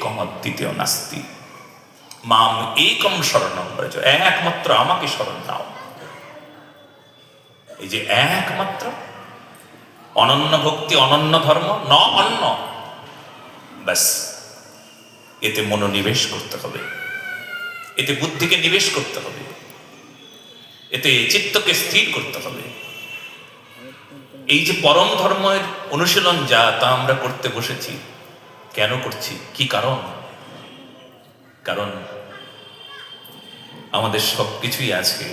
একম দ্বিতীয় নাস্তি। মাম একম শরণম ব্রজ, একমাত্র আমাকে শরণ নাও এই যে একমাত্র, অনন্য ভক্তি, অনন্য ধর্ম, ন অন্য, ব্যাস। এতে মনোনিবেশ করতে হবে। এতে বুদ্ধিকে নিবেশ করতে হবে। এতে চিত্তকে স্থির করতে হবে। এই যে পরম ধর্মের অনুশীলন যা তা আমরা করতে বসেছি কেন করছি? কি কারণ? কারণ আমাদের সব কিছুই আছে,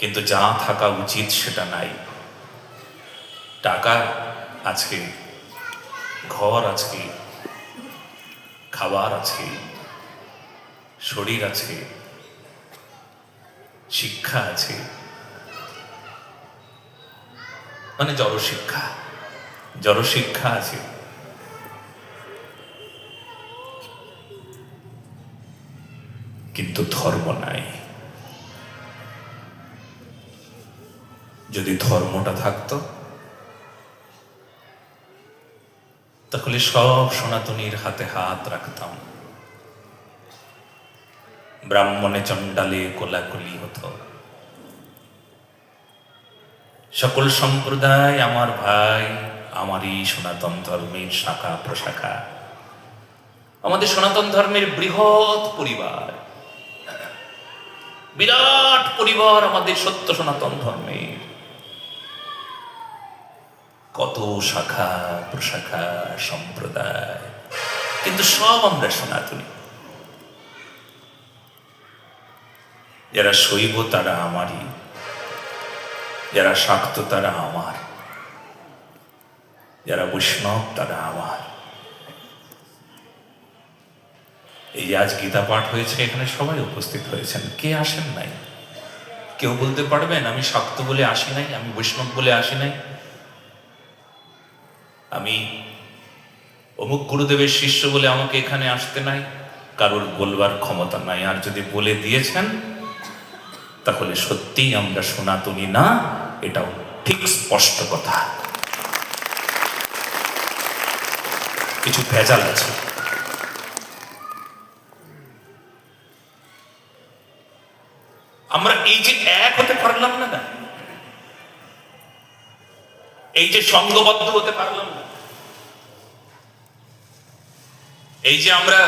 কিন্তু যা থাকা উচিত সেটা নাই। টাকা আছে ঘর আছে খাবার আছে শরীর আছে শিক্ষা আছে। মানে জড়শিক্ষা জড়শিক্ষা আছে। কিন্তু ধর্ম নাই। যদি ধর্মটা থাকতো, তাহলে সব সনাতনীর হাতে হাত রাখতাম। ব্রাহ্মণে চণ্ডালে কোলাকুলি হতো। সকল সম্প্রদায় আমার ভাই, আমারই সনাতন ধর্মের শাখা প্রশাখা। আমাদের সনাতন ধর্মের বৃহৎ পরিবার। বিরাট পরিবার আমাদের সত্য সনাতন ধর্মের কত শাখা, প্রশাখা, সম্প্রদায়, কিন্তু সব আমরা সনাতনী। যারা শৈব, তারা আমারই। যারা শাক্ত, তারা আমার। যারা বৈষ্ণব, তারা আমার। এই আজ গীতা পাঠ হয়েছে, এখানে সবাই উপস্থিত হয়েছেন। কে আসেন নাই? কেউ বলতে পারবেন, আমি শাক্ত বলে আসি নাই, আমি বৈষ্ণব বলে আসি নাই। আমি অমুক গুরুদেবের শিষ্য বলে আমাকে এখানে আসতে নাই, কারোর বলবার ক্ষমতা নাই। আর যদি বলে দিয়েছেন, তাহলে সত্যিই আমরা সনাতনী না, এটাও ঠিক স্পষ্ট কথা। কিছু ভেজাল আছে। আমরা এই যে এক হতে পারলাম না না এই যে সঙ্গবদ্ধ হতে পারলাম না এই যে আমরা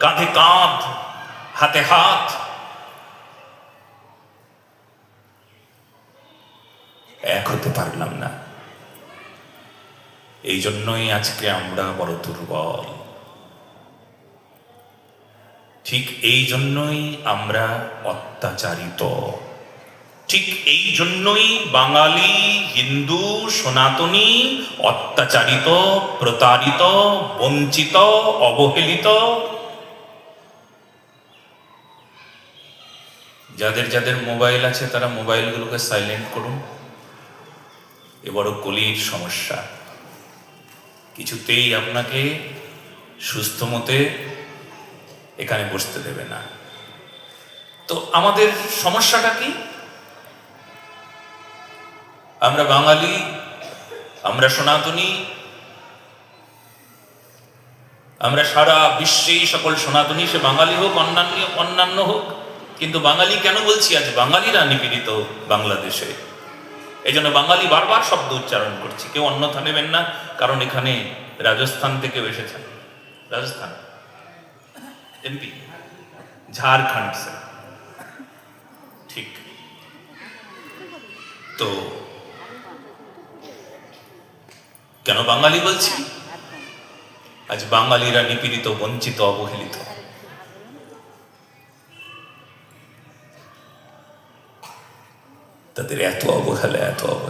কাঁধে কাঁধ, হাতে হাত, এক হতে পারলাম না। এই জন্যই আজকে আমরা বড় দুর্বল। ঠিক এই জন্যই আমরা অত্যাচারিত। ঠিক এই জন্যই বাঙালি, হিন্দু, সনাতনী, অত্যাচারিত, প্রতারিত, বঞ্চিত, অবহেলিত, যাদের যাদের মোবাইল আছে তারা মোবাইলগুলোকে সাইলেন্ট করুন। এ বড় কলির সমস্যা। কিছুতেই আপনাকে সুস্থ মতে এখানে বসতে দেবে না। তো আমাদের সমস্যাটা কি? আমরা বাঙালি, আমরা সনাতনী, আমরা সারা বিশ্বেই সকল সনাতনী, সে বাঙালি হোক, অন্যান্য অন্যান্য হোক, কিন্তু বাঙালি কেন বলছি আজ? বাঙালিরা নিপীড়িত বাংলাদেশে। এই জন্য বাঙালি বারবার শব্দ উচ্চারণ করছি। কেউ অন্যথা নেবেন না, কারণ এখানে রাজস্থান থেকে এসেছেন। রাজস্থান? এমপি ঝাড়খণ্ড স্যার ঠিক তো কেন বাঙালি বলছি? আজ বাঙালিরা নিপীড়িত, বঞ্চিত, অবহেলিত। তাদের এত অবহেলা এত অবহেলা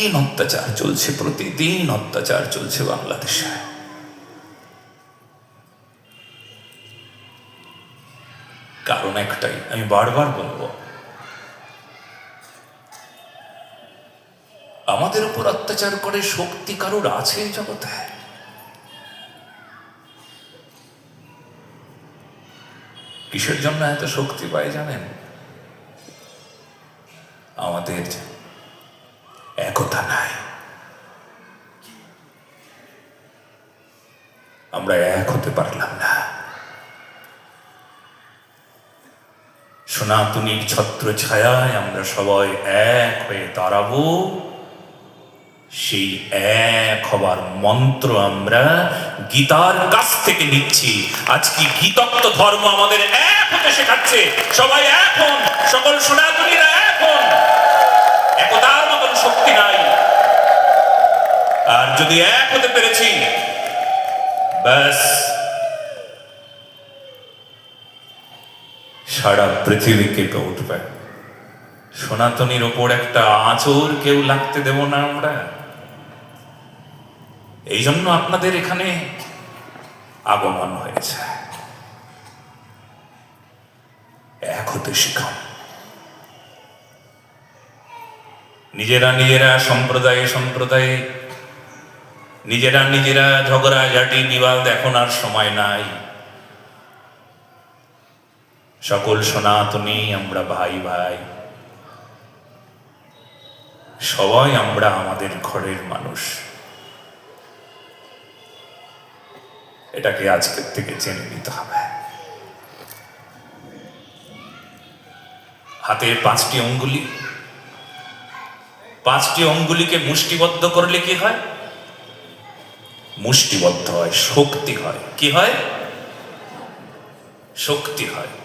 প্রতিদিন অত্যাচার চলছে, প্রতিদিন অত্যাচার চলছে বাংলাদেশে। কারণ একটাই, আমি বারবার বলব, আমাদের উপর অত্যাচার করে শক্তি কারোর আছে জগতে? কিসের জন্য এত শক্তি পায় জানেন? আমাদের হতে পারলাম না সনাতনীর ছত্র ছায়ায় আমরা সবাই এক হয়ে দাঁড়াবো। সেই এক হবার মন্ত্র আমরা গীতার কাছ থেকে নিচ্ছি। আজকে গীতত্ব ধর্ম আমাদের এক হতে শেখাচ্ছে? সবাই এক হন, সকল সনাতনীরা এক হন। একতার মতন শক্তি নাই। আর যদি এক হতে পেরেছি, ব্যাস। সারা পৃথিবী কেঁপে উঠবে সনাতনীর ওপর একটা আঁচড় কেউ লাগতে দেব না আমরা। এই জন্য আপনাদের এখানে আগমন হয়েছে। এক হতে শিখান। নিজেরা নিজেরা সম্প্রদায়ে সম্প্রদায়ে, নিজেরা নিজেরা ঝগড়া ঝাঁটি বিবাদ এখন আর সময় নাই। সকল সনাতনী আমরা ভাই ভাই। সবাই আমরা আমাদের ঘরের মানুষ। এটাকে আজকের থেকে জেনে নিতে হবে। হাতের পাঁচটি অঙ্গুলি পাঁচটি অঙ্গুলিকে মুষ্টিবদ্ধ করলে কি হয়? মুষ্টিবদ্ধ হয়, শক্তি হয়। কি হয়? শক্তি হয়।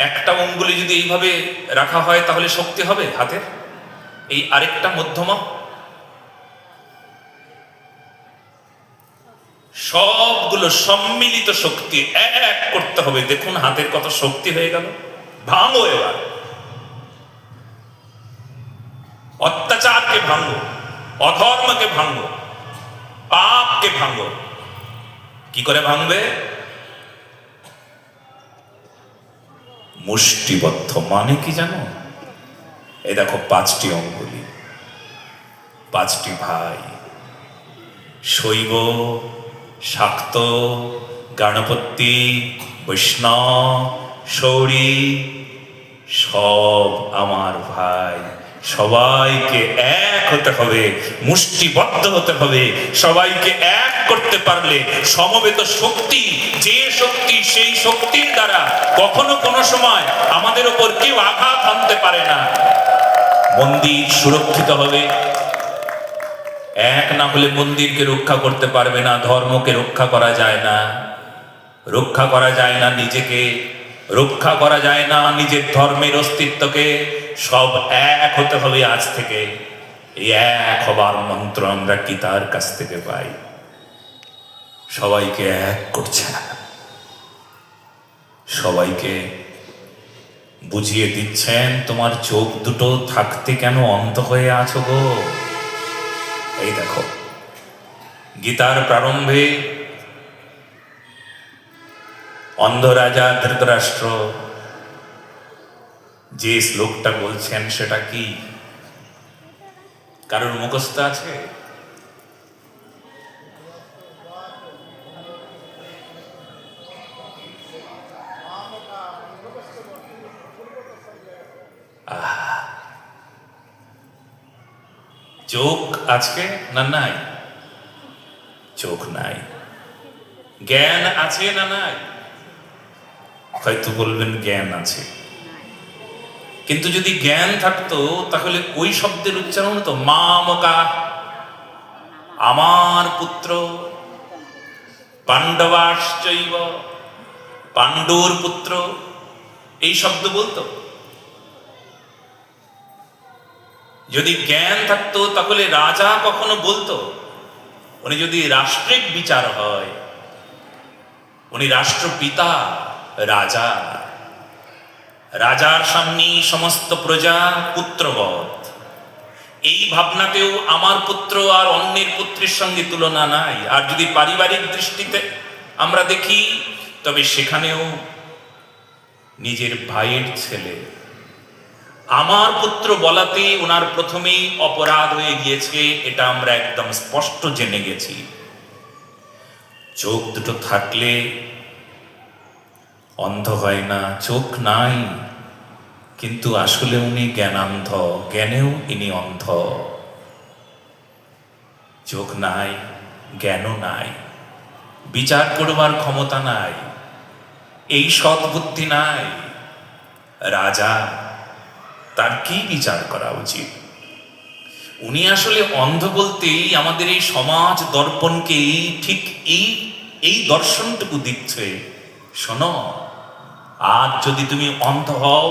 একটা অঙ্গুলি যদি এইভাবে রাখা হয় তাহলে শক্তি হবে হাতের? এই আরেকটা মধ্যমা? সবগুলো সম্মিলিত শক্তি এক করতে হবে। দেখুন হাতের কত শক্তি হয়ে গেল। ভাঙো এবার। অত্যাচারকে ভাঙো, অধর্মকে ভাঙো, পাপকে ভাঙো। কি করে ভাঙবে? মুষ্টিবদ্ধ মানে কি জানো? এই দেখো পাঁচটি অঙ্গুলি। পাঁচটি ভাই। শৈব, শাক্ত গণপতি বৈষ্ণব, শৌরী, সব আমার ভাই। সবাইকে এক হতে হবে, মুষ্টিবদ্ধ হতে হবে। সবাইকে এক করতে পারলে সমবেত শক্তি, যে শক্তি সেই শক্তির দ্বারা কখনো কোনো সময় আমাদের ওপর কেউ আঘাত আনতে পারে না। মন্দির সুরক্ষিত হবে। এক না হলে মন্দিরকে রক্ষা করতে পারবে না, ধর্মকে রক্ষা করা যায় না। রক্ষা করা যায় না নিজেকে, রক্ষা করা যায় না নিজের ধর্মের অস্তিত্বকে। সব এক হতে হবে আজ থেকে। এক হবার মন্ত্র আমরা গীতার কাছ থেকে পাই? সবাইকে এক করছে সবাইকে বুঝিয়ে দিচ্ছেন, তোমার চোখ দুটো থাকতে কেন অন্ধ হয়ে আছো গো? এই দেখো, গীতার প্রারম্ভে অন্ধ রাজা ধৃতরাষ্ট্র যে শ্লোকটা বলছেন, সেটা কি? কারোর মুখস্থ আছে? চোখ আজকে না নাই? চোখ নাই। জ্ঞান আছে না নাই? হয়তো বলবেন জ্ঞান আছে। কিন্তু যদি জ্ঞান থাকতো, তাহলে ওই শব্দের উচ্চারণ হতো, মা মকা, আমার পুত্র, পাণ্ডবাশ্চৈব, পাণ্ডুর পুত্র, এই শব্দ বলতো। যদি জ্ঞান থাকতো, তাহলে রাজা কখনো বলতো, উনি যদি রাষ্ট্রিক বিচার হয়, উনি রাষ্ট্রপিতা, রাজা। রাজার সামনে সমস্ত প্রজা পুত্রবধ এই ভাবনাতেও আমার পুত্র আর অন্যের পুত্রের সঙ্গে তুলনা নাই। আর যদি পারিবারিক দৃষ্টিতে আমরা দেখি, তবে সেখানেও নিজের ভাইয়ের ছেলে। আমার পুত্র বলাতে ওনার প্রথমেই অপরাধ হয়ে গিয়েছে, এটা আমরা একদম স্পষ্ট জেনে গেছি। চোখ দুটো থাকলে অন্ধ হয় না চোখ নাই, কিন্তু আসলে উনি জ্ঞানান্ধ, জ্ঞানেও ইনি অন্ধ। চোখ নাই, জ্ঞানও নাই, বিচার করবার ক্ষমতা নাই, এই সদ্বুদ্ধি নাই। রাজা, তার কি বিচার করা উচিত? উনি আসলে অন্ধ বলতেই আমাদের এই সমাজ দর্পণকে ঠিক এই এই দর্শনটুকু দিচ্ছে। শোনো আজ যদি তুমি অন্ধ হও